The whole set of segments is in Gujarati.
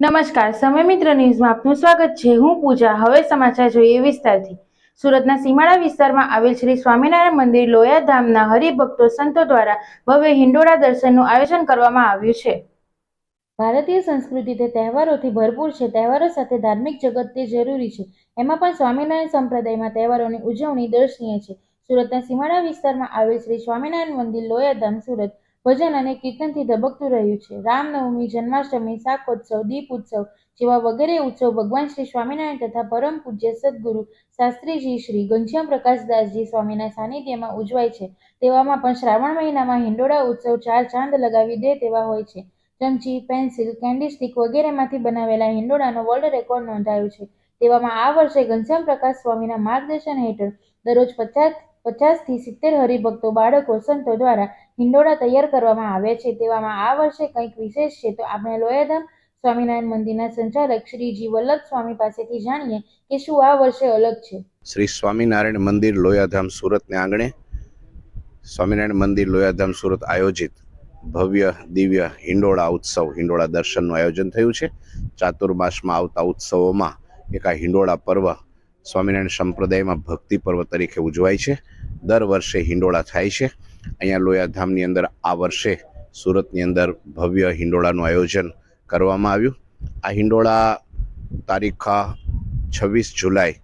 નમસ્કાર, સમય મિત્ર ન્યૂઝમાં આપનું સ્વાગત છે. હું પૂજા, હવે સમાચાર જોઈએ વિસ્તારથી. સુરતના સીમાડા વિસ્તારમાં આવેલ શ્રી સ્વામિનારાયણ મંદિર લોયા ધામના હરિભક્તો સંતો દ્વારા ભવ્ય હિંડોળા દર્શનનું આયોજન કરવામાં આવ્યું છે. ભારતીય સંસ્કૃતિ તે તહેવારોથી ભરપૂર છે. તહેવારો સાથે ધાર્મિક જગત તે જરૂરી છે. એમાં પણ સ્વામિનારાયણ સંપ્રદાયમાં તહેવારોની ઉજવણી દર્શનીય છે. સુરતના સીમાડા વિસ્તારમાં આવેલ શ્રી સ્વામિનારાયણ મંદિર લોયાધામ, સુરત ભજન અને કીર્તનથી ધબકતું રહ્યું છે. રામનવમી, જન્માષ્ટમી, શાકોત્સવ, દીપ ઉત્સવ જેવા વગેરે ઉત્સવ ભગવાન શ્રી સ્વામિનારાયણ તથા પરમ પૂજ્ય સદગુરુ શાસ્ત્રીજી શ્રી ઘનશ્યામ પ્રકાશદાસજી સ્વામીના સાનિધ્યમાં ઉજવાય છે. તેવામાં પણ શ્રાવણ મહિનામાં હિંડોળા ઉત્સવ ચાર ચાંદ લગાવી દે તેવા હોય છે. ચમચી, પેન્સિલ કેન્ડી સ્ટિક વગેરેમાંથી બનાવેલા હિંડોળાનો વર્લ્ડ રેકોર્ડ નોંધાયો છે. તેવામાં આ વર્ષે ઘનશ્યામ પ્રકાશ સ્વામીના માર્ગદર્શન હેઠળ દરરોજ પચાસ પચાસથી સિત્તેર હરિભક્તો બાળકો સંતો દ્વારા હિંડોળા તૈયાર કરવામાં આવ્યા છે. તેવામાં આ વર્ષે કંઈક વિશેષ છે તો આપણે લોયાધામ સ્વામિનારાયણ મંદિરના સંચાલક શ્રીજી વલ્લભ સ્વામી પાસેથી જાણીએ કે શું આ વર્ષે અલગ છે. શ્રી સ્વામિનારાયણ મંદિર લોયાધામ સુરતને આંગણે સ્વામિનારાયણ મંદિર લોયાધામ સુરત આયોજિત ભવ્ય, દિવ્ય હિંડોળા ઉત્સવ, હિંડોળા દર્શનનું આયોજન થયું છે. ચાતુર્માસમાં આવતા ઉત્સવોમાં એક આ હિંડોળા પર્વ સ્વામિનારાયણ સંપ્રદાયમાં ભક્તિ પર્વ તરીકે ઉજવાય છે. દર વર્ષે હિંડોળા થાય છે. અહીંયા લોયાધામની અંદર આ વર્ષે સુરતની અંદર ભવ્ય હિંડોળાનું આયોજન કરવામાં આવ્યું. આ હિંડોળા તારીખ છવ્વીસ જુલાઈ,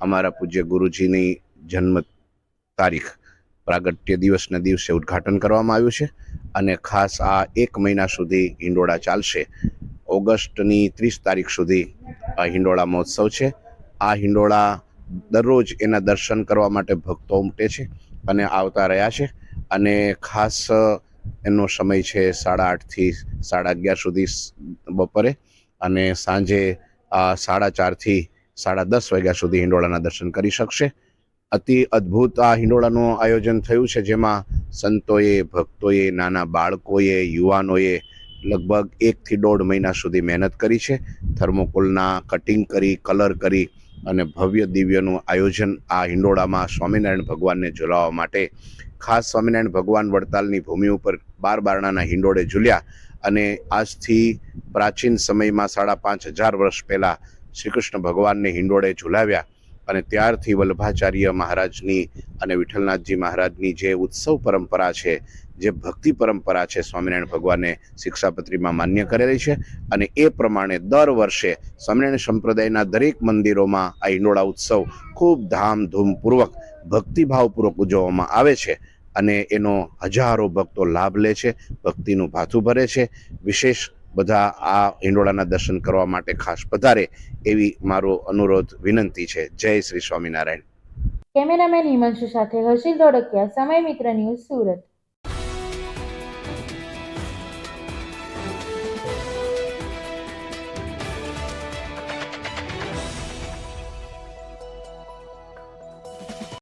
અમારા પૂજ્ય ગુરુજીની જન્મ તારીખ, પ્રાગટ્ય દિવસના દિવસે ઉદ્ઘાટન કરવામાં આવ્યું છે. અને ખાસ આ એક મહિના સુધી હિંડોળા ચાલશે. ઓગસ્ટની ત્રીસ તારીખ સુધી આ હિંડોળા મહોત્સવ છે. આ હિંડોળા દરરોજ એના દર્શન કરવા માટે ભક્તો ઉમટે છે અને આવતા રહ્યા છે. અને ખાસ એનો સમય છે સાડા આઠથી સાડા અગિયાર સુધી બપોરે અને સાંજે સાડા ચારથી સાડા દસ વાગ્યા સુધી હિંડોળાના દર્શન કરી શકશે. અતિ અદ્ભુત આ હિંડોળાનું આયોજન થયું છે જેમાં સંતોએ, ભક્તોએ, નાના બાળકોએ, યુવાનોએ લગભગ એકથી દોઢ મહિના સુધી મહેનત કરી છે. થર્મોકોલના કટિંગ કરી, કલર કરી અને ભવ્ય દિવ્યનું આયોજન આ હિંડોળામાં સ્વામિનારાયણ ભગવાનને ઝુલાવવા માટે. ખાસ સ્વામિનારાયણ ભગવાન વડતાલની ભૂમિ ઉપર બાર બારણાના હિંડોળે ઝૂલ્યા અને આજથી પ્રાચીન સમયમાં સાડા પાંચ હજાર વર્ષ પહેલાં શ્રી કૃષ્ણ ભગવાનને હિંડોળે ઝુલાવ્યા. અને ત્યારથી વલ્લભાચાર્ય મહારાજની અને વિઠ્ઠલનાથજી મહારાજની જે ઉત્સવ પરંપરા છે, જે ભક્તિ પરંપરા છે, સ્વામિનારાયણ ભગવાને શિક્ષાપત્રીમાં માન્ય કરેલી છે અને એ પ્રમાણે દર વર્ષે સ્વામિનારાયણ સંપ્રદાયના દરેક મંદિરોમાં આ ઇંડોળા ઉત્સવ ખૂબ ધામધૂમપૂર્વક ભક્તિભાવપૂર્વક ઉજવવામાં આવે છે અને એનો હજારો ભક્તો લાભ લે છે, ભક્તિનું ભાથું ભરે છે. વિશેષ બધા આ હિંડોળાના દર્શન કરવા માટે ખાસ પધારે એવી મારો અનુરોધ, વિનંતી છે. જય શ્રી સ્વામિનારાયણ. કેમેરામેન હિમાંશુ સાથે હર્ષિલ ધોળકિયા સમય મિત્ર ન્યૂઝ સુરત.